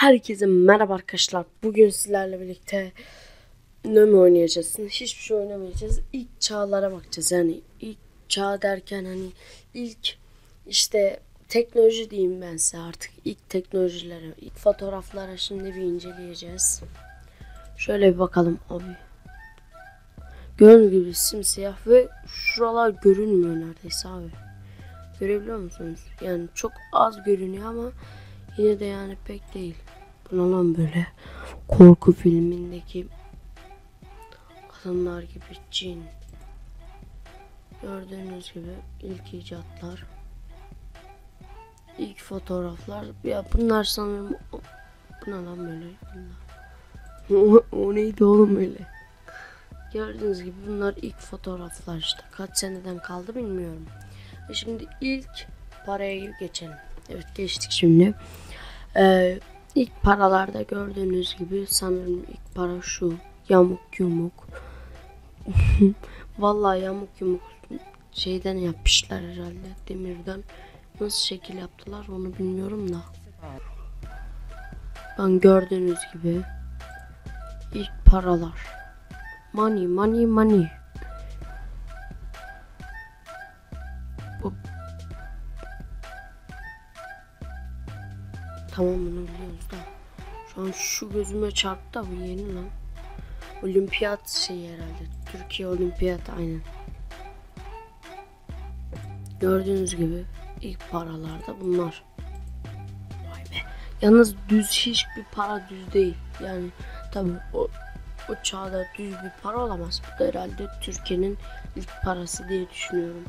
Herkese merhaba arkadaşlar. Bugün sizlerle birlikte ne mi oynayacağız? Hiçbir şey oynamayacağız. İlk çağlara bakacağız. Yani ilk çağ derken hani ilk işte teknoloji diyeyim ben size artık. İlk teknolojilere, ilk fotoğraflara şimdi bir inceleyeceğiz. Şöyle bir bakalım abi. Gördüğünüz gibi simsiyah ve şuralar görünmüyor neredeyse abi. Görebiliyor musunuz? Yani çok az görünüyor ama yine de yani pek değil. Ne böyle? Korku filmindeki kadınlar gibi cin. Gördüğünüz gibi ilk icatlar. ilk fotoğraflar. Ya bunlar sanırım bu ne lan böyle? Bunlar. o, o neydi oğlum öyle? Gördüğünüz gibi bunlar ilk fotoğraflar işte. Kaç seneden kaldı bilmiyorum. Şimdi ilk paraya geçelim. Evet geçtik şimdi. Ee, ilk paralarda gördüğünüz gibi sanırım ilk para şu. Yamuk yumuk. Vallahi yamuk yumuk şeyden yapmışlar herhalde demirden. Nasıl şekil yaptılar onu bilmiyorum da. Ben gördüğünüz gibi ilk paralar. Money, money, money. Bu... Tamam bunu biliyoruz da. Şu an şu gözüme çarptı bu yeni lan. Olimpiyat şeyi herhalde. Türkiye olimpiyat aynen. Gördüğünüz gibi ilk paralarda bunlar. Vay be. Yalnız düz hiçbir para düz değil. Yani tabii o o çağda düz bir para olamaz. Bu da herhalde Türkiye'nin ilk parası diye düşünüyorum.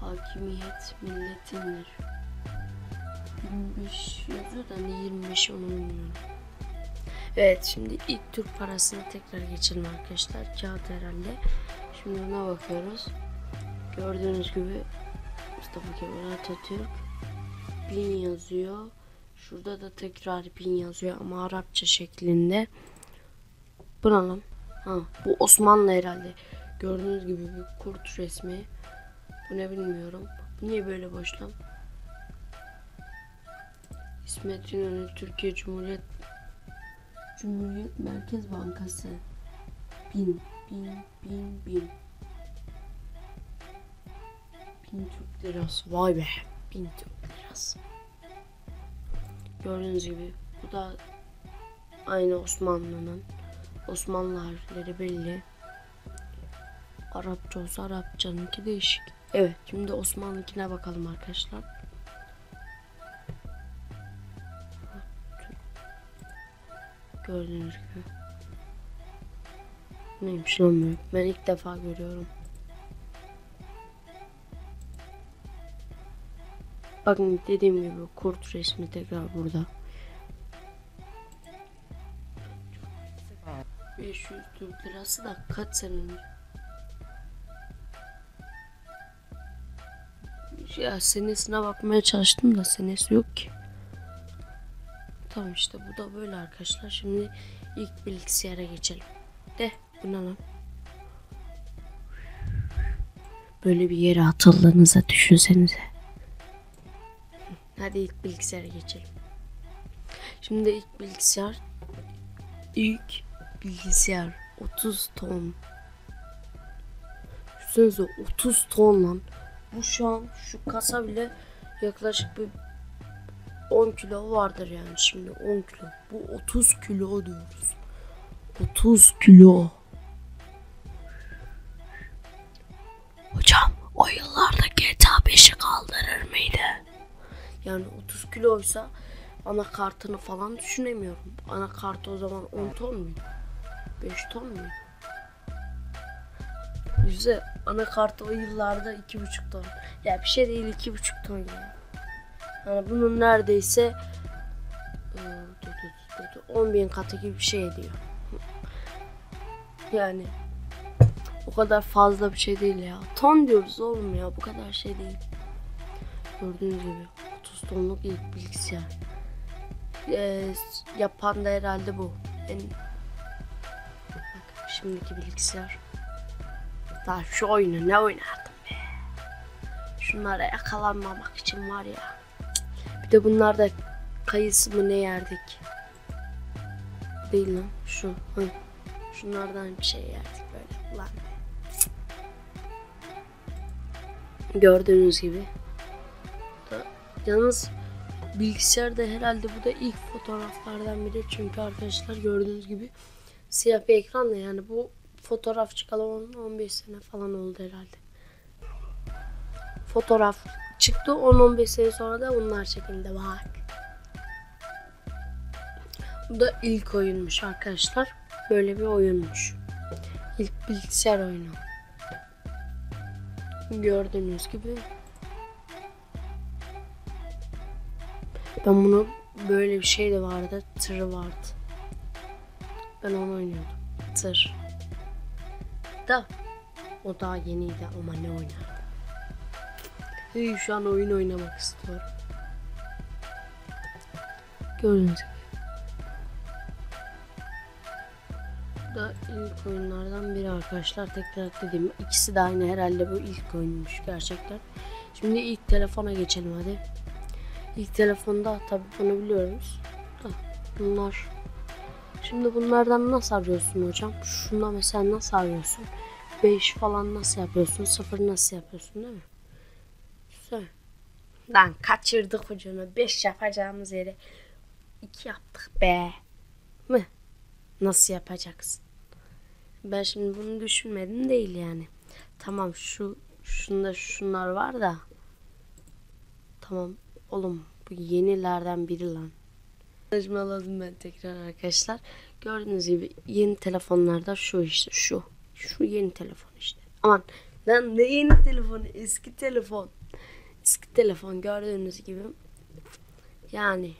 Hakimiyet milletindir. 25 yazıyor da ne 25 onu bilmiyorum. Evet şimdi ilk Türk parasına tekrar geçelim arkadaşlar. Kağıt herhalde. Şimdi ona bakıyoruz. Gördüğünüz gibi Mustafa Kemal Atatürk bin yazıyor. Şurada da tekrar bin yazıyor ama Arapça şeklinde. Bu ne lan? Ha, bu Osmanlı herhalde. Gördüğünüz gibi bir kurt resmi. Bu ne bilmiyorum. Niye böyle boş lan? İsmet İnönü Türkiye Cumhuriyet Cumhuriyet Merkez Bankası. Bin, bin, bin, bin. Bin Türk lirası. Vay be. Bin Türk lirası. Gördüğünüz gibi bu da aynı Osmanlı'nın. Osmanlı harfleri belli. Arapça olsa Arapçanınki değişik. Evet şimdi Osmanlı'kine bakalım arkadaşlar. Gördüğünüz gibi. Neymiş lan bu? Ben ilk defa görüyorum. Bakın dediğim gibi kurt resmi tekrar burada. 500 Türk lirası da kaç sene? Ya senesine bakmaya çalıştım da senesi yok ki. Tamam işte bu da böyle arkadaşlar. Şimdi ilk bilgisayara geçelim. De bu ne lan? Böyle bir yere atıldığınızı düşünsenize. Hadi ilk bilgisayara geçelim. Şimdi ilk bilgisayar ilk bilgisayar 30 ton. Düşünsenize 30 ton lan. Bu şu an şu kasa bile yaklaşık bir 10 kilo vardır yani şimdi 10 kilo. Bu 30 kilo diyoruz. 30 kilo. Hocam o yıllarda GTA 5'i kaldırır mıydı? Yani 30 kiloysa anakartını falan düşünemiyorum. Anakartı o zaman 10 ton muydu? 5 ton mu? Yüzde anakartı o yıllarda 2,5 ton. Ya bir şey değil 2,5 ton ya. Yani bunun neredeyse 10 bin katı gibi bir şey ediyor. Yani o kadar fazla bir şey değil ya. Ton diyoruz oğlum ya bu kadar şey değil. Gördüğünüz gibi 30 tonluk ilk bilgisayar. Ee, yapan da herhalde bu. En şimdiki bilgisayar. Daha şu oyunu ne oynardım be. Şunlara yakalanmamak için var ya. De bunlarda kayısı mı ne yerdik? Değil lan şu. Hı. Şunlardan bir şey yerdik böyle. Ulan be. Gördüğünüz gibi. Da, yalnız bilgisayarda herhalde bu da ilk fotoğraflardan biri. Çünkü arkadaşlar gördüğünüz gibi siyah bir ekranla yani bu fotoğraf çıkalı 10-15 sene falan oldu herhalde. Fotoğraf çıktı 10-15 sene sonra da bunlar çekildi bak. Bu da ilk oyunmuş arkadaşlar. Böyle bir oyunmuş. İlk bilgisayar oyunu. Gördüğünüz gibi. Ben bunu böyle bir şey de vardı. Tır vardı. Ben onu oynuyordum. Tır. Da o daha yeniydi ama ne oynardı. Hey, şu an oyun oynamak istiyorum. Gördüğünüz gibi. Da ilk oyunlardan biri arkadaşlar. Tekrar dediğim ikisi de aynı herhalde bu ilk oyunmuş gerçekten. Şimdi ilk telefona geçelim hadi. İlk telefonda tabii bunu biliyoruz. Bunlar Şimdi bunlardan nasıl arıyorsun hocam? Şunda mesela nasıl arıyorsun? 5 falan nasıl yapıyorsun? 0 nasıl yapıyorsun değil mi? Güzel. Lan kaçırdık hocam. 5 yapacağımız yere 2 yaptık be. Mi? Nasıl yapacaksın? Ben şimdi bunu düşünmedim değil yani. Tamam şu şunda şunlar var da. Tamam oğlum bu yenilerden biri lan. Saçmaladım ben tekrar arkadaşlar. Gördüğünüz gibi yeni telefonlarda şu işte şu. Şu yeni telefon işte. Aman lan ne yeni telefon eski telefon. Eski telefon gördüğünüz gibi. Yani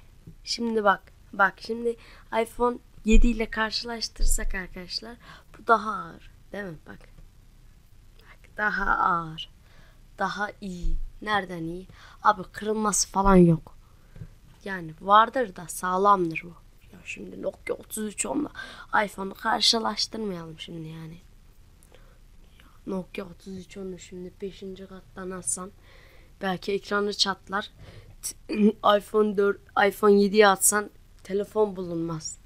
şimdi bak bak şimdi iPhone 7 ile karşılaştırsak arkadaşlar bu daha ağır değil mi bak. Bak daha ağır. Daha iyi. Nereden iyi? Abi kırılması falan yok. Yani vardır da sağlamdır bu. Ya şimdi Nokia 33 onunla iPhone'u karşılaştırmayalım şimdi yani. Nokia 33 onu şimdi 5. kattan atsan belki ekranı çatlar. iPhone 4 iPhone 7'ye atsan telefon bulunmaz.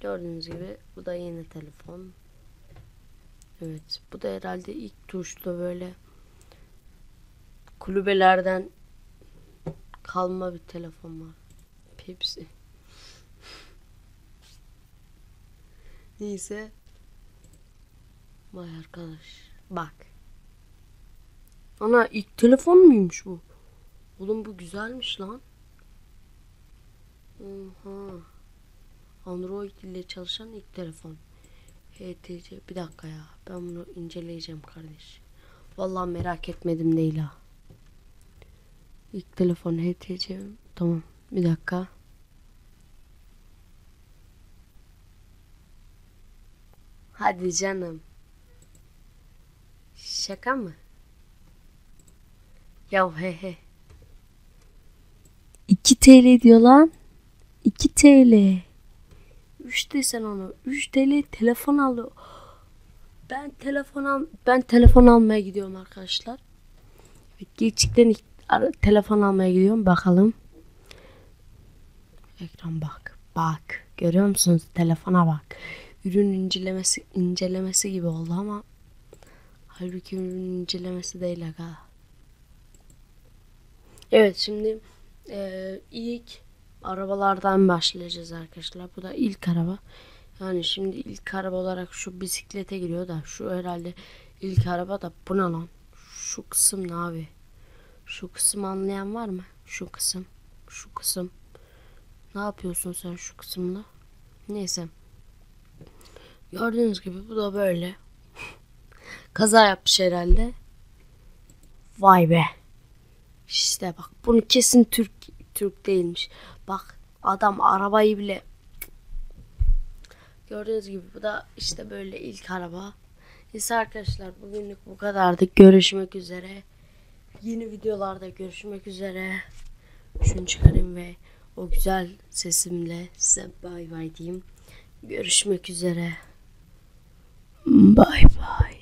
Gördüğünüz gibi bu da yeni telefon. Evet bu da herhalde ilk tuşlu böyle kulübelerden kalma bir telefon var. Pepsi. Neyse. Vay arkadaş. Bak. Ana ilk telefon muymuş bu? Oğlum bu güzelmiş lan. Oha. Android ile çalışan ilk telefon. HTC. Bir dakika ya. Ben bunu inceleyeceğim kardeş. Vallahi merak etmedim değil ha. İlk telefon HTC. Tamam. Bir dakika. Hadi canım. Şaka mı? Ya he he. 2 TL diyor lan. 2 TL. 3 desen onu. 3 TL telefon alıyor. Ben telefon al ben telefon almaya gidiyorum arkadaşlar. Gerçekten telefon almaya gidiyorum. Bakalım. Ekran bak. Bak. Görüyor musunuz? Telefona bak. Ürün incelemesi incelemesi gibi oldu ama halbuki ürün incelemesi değil aga. Evet şimdi eee, ilk arabalardan başlayacağız arkadaşlar. Bu da ilk araba. Yani şimdi ilk araba olarak şu bisiklete giriyor da şu herhalde ilk araba da bu ne lan? Şu kısım ne abi? Şu kısım anlayan var mı? Şu kısım. Şu kısım. Ne yapıyorsun sen şu kısımda? Neyse. Gördüğünüz gibi bu da böyle. Kaza yapmış herhalde. Vay be. İşte bak bunu kesin Türk Türk değilmiş. Bak adam arabayı bile Gördüğünüz gibi bu da işte böyle ilk araba. Neyse arkadaşlar bugünlük bu kadardı. Görüşmek üzere. Yeni videolarda görüşmek üzere. Şunu çıkarayım ve o güzel sesimle size bay bay diyeyim. Görüşmek üzere. Bay bay.